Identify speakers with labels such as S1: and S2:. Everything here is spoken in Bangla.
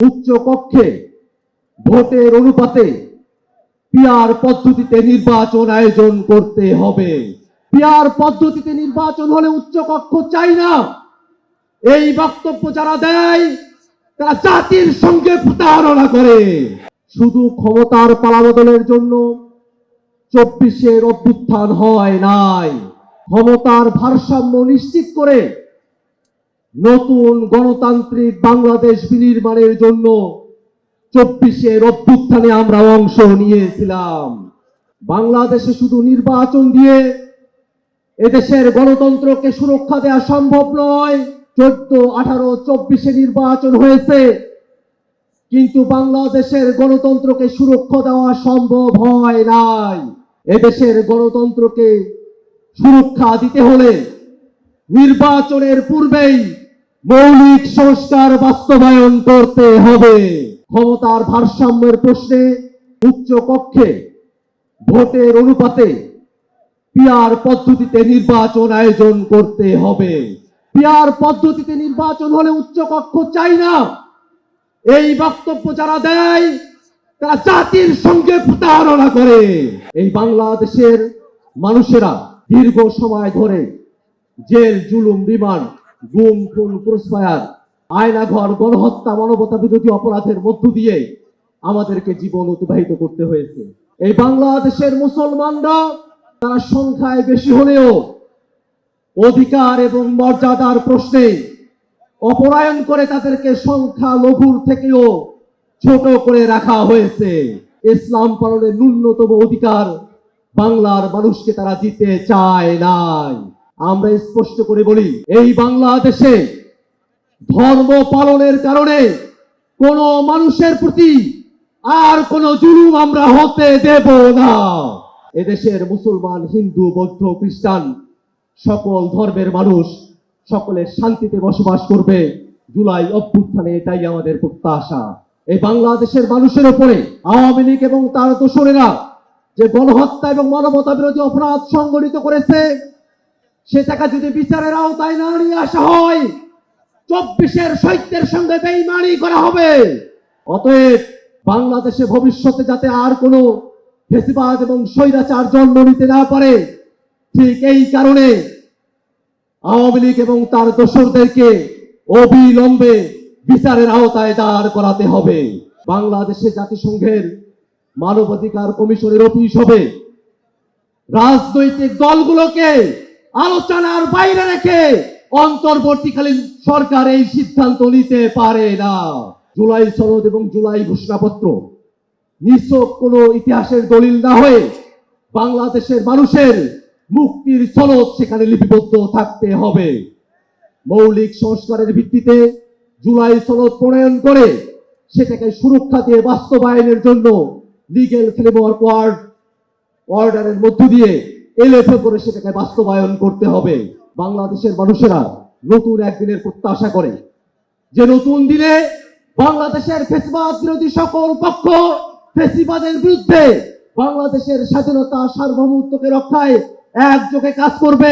S1: উচ্চ কক্ষে ভোটের অনুপাতে পিয়ার পদ্ধতিতে নির্বাচন আয়োজন করতে হবে। পিয়ার পদ্ধতিতে নির্বাচন হলে উচ্চ কক্ষ চাই না। এই বক্তব্য যারা দেয়, তারা জাতির সঙ্গে প্রতারণা করে। শুধু ক্ষমতার পালাবদলের জন্য চব্বিশের অভ্যুত্থান হয় নাই। ক্ষমতার ভারসাম্য নিশ্চিত করে নতুন গণতান্ত্রিক বাংলাদেশ বিনির্মাণের জন্য চব্বিশের অভ্যুত্থানে আমরা অংশ নিয়েছিলাম। বাংলাদেশে শুধু নির্বাচন দিয়ে এদেশের গণতন্ত্রকে সুরক্ষা দেওয়া সম্ভব নয়, চোদ্দ, আঠারো, চব্বিশে নির্বাচন হয়েছে, কিন্তু বাংলাদেশের গণতন্ত্রকে সুরক্ষা দেওয়া সম্ভব হয় নাই। এদেশের গণতন্ত্রকে সুরক্ষা দিতে হলে নির্বাচনের পূর্বেই মৌলিক সংস্কার বাস্তবায়ন করতে হবে। ক্ষমতার ভারসাম্যের প্রশ্নে উচ্চ কক্ষে ভোটের অনুপাতে পিয়ার পদ্ধতিতে নির্বাচন আয়োজন করতে হবে। পিয়ার পদ্ধতিতে নির্বাচন হলে উচ্চ কক্ষ চাই না। এই বক্তব্য যারা দেয়, তারা জাতির সঙ্গে প্রতারণা করে। এই বাংলাদেশের মানুষেরা দীর্ঘ সময় ধরে জেল, জুলুম, বিমান গুম, খুন ক্রুসফায়ার আয়নাঘর, গণহত্যা, মানবতা বিরোধী অপরাধের মধ্য দিয়ে আমাদেরকে জীবন অতিবাহিত করতে হয়েছে। এই বাংলাদেশের মুসলমানরা তারা সংখ্যায় বেশি হলেও অধিকার এবং মর্যাদার প্রশ্নে অপরায়ণ করে তাদেরকে সংখ্যা লঘুর থেকেও ছোট করে রাখা হয়েছে। ইসলাম পালনের ন্যূনতম অধিকার বাংলার মানুষকে তারা দিতে চায় নাই। আমরা স্পষ্ট করে বলি, এই বাংলাদেশে ধর্ম পালনের কারণে কোন মানুষের প্রতি আর কোন জুলুম আমরা হতে দেব না। এদেশের মুসলমান, হিন্দু, বৌদ্ধ, খ্রিস্টান, সকল ধর্মের মানুষ সকলে শান্তিতে বসবাস করবে। জুলাই অভ্যুত্থানে এটাই আমাদের প্রত্যাশা। এই বাংলাদেশের মানুষের ওপরে আওয়ামী লীগ এবং তার দোসরেরা যে গণহত্যা এবং মানবতা বিরোধী অপরাধ সংগঠিত করেছে সে টাকা যদি বিচারের আওতায় না নিয়ে আসা হয়, চব্বিশের শৈত্যের সঙ্গে বেইমানি করা হবে। অতএব বাংলাদেশে ভবিষ্যতে যাতে আর কোনো ফেসিবাদ এবং স্বৈরাচার জন্ম নিতে না পারে, ঠিক এই কারণে আওয়ামী লীগ এবং তার দোসরদেরকে অবিলম্বে বিচারের আওতায় দাঁড় করাতে হবে। বাংলাদেশে জাতিসংঘের মানবাধিকার কমিশনের অফিস হবে। রাজনৈতিক দলগুলোকে আলোচনার বাইরে রেখে অন্তর্বর্তীকালীন সরকার এই সিদ্ধান্ত নিতে পারে না। জুলাই সনদ এবং জুলাই ঘোষণাপত্র। নিছক কোনো ইতিহাসের দলিল না হয়ে বাংলাদেশের মানুষের মুক্তির সনদ সেখানে লিপিবদ্ধ থাকতে হবে। মৌলিক সংস্কারের ভিত্তিতে জুলাই সনদ প্রণয়ন করে সেটাকে সুরক্ষা দিয়ে বাস্তবায়নের জন্য লিগেল ফ্রেমওয়ার্ক ওয়ার্ড অর্ডারের মধ্য দিয়ে এলএফএ করে সেটাকে বাস্তবায়ন করতে হবে। বাংলাদেশের মানুষেরা নতুন একদিনের প্রত্যাশা করে। যে নতুন দিনে বাংলাদেশের ফেসবাদ বিরোধী সকল পক্ষ ফেসিবাদের বিরুদ্ধে বাংলাদেশের স্বাধীনতা সার্বভৌমত্বকে রক্ষায় একযোগে কাজ করবে।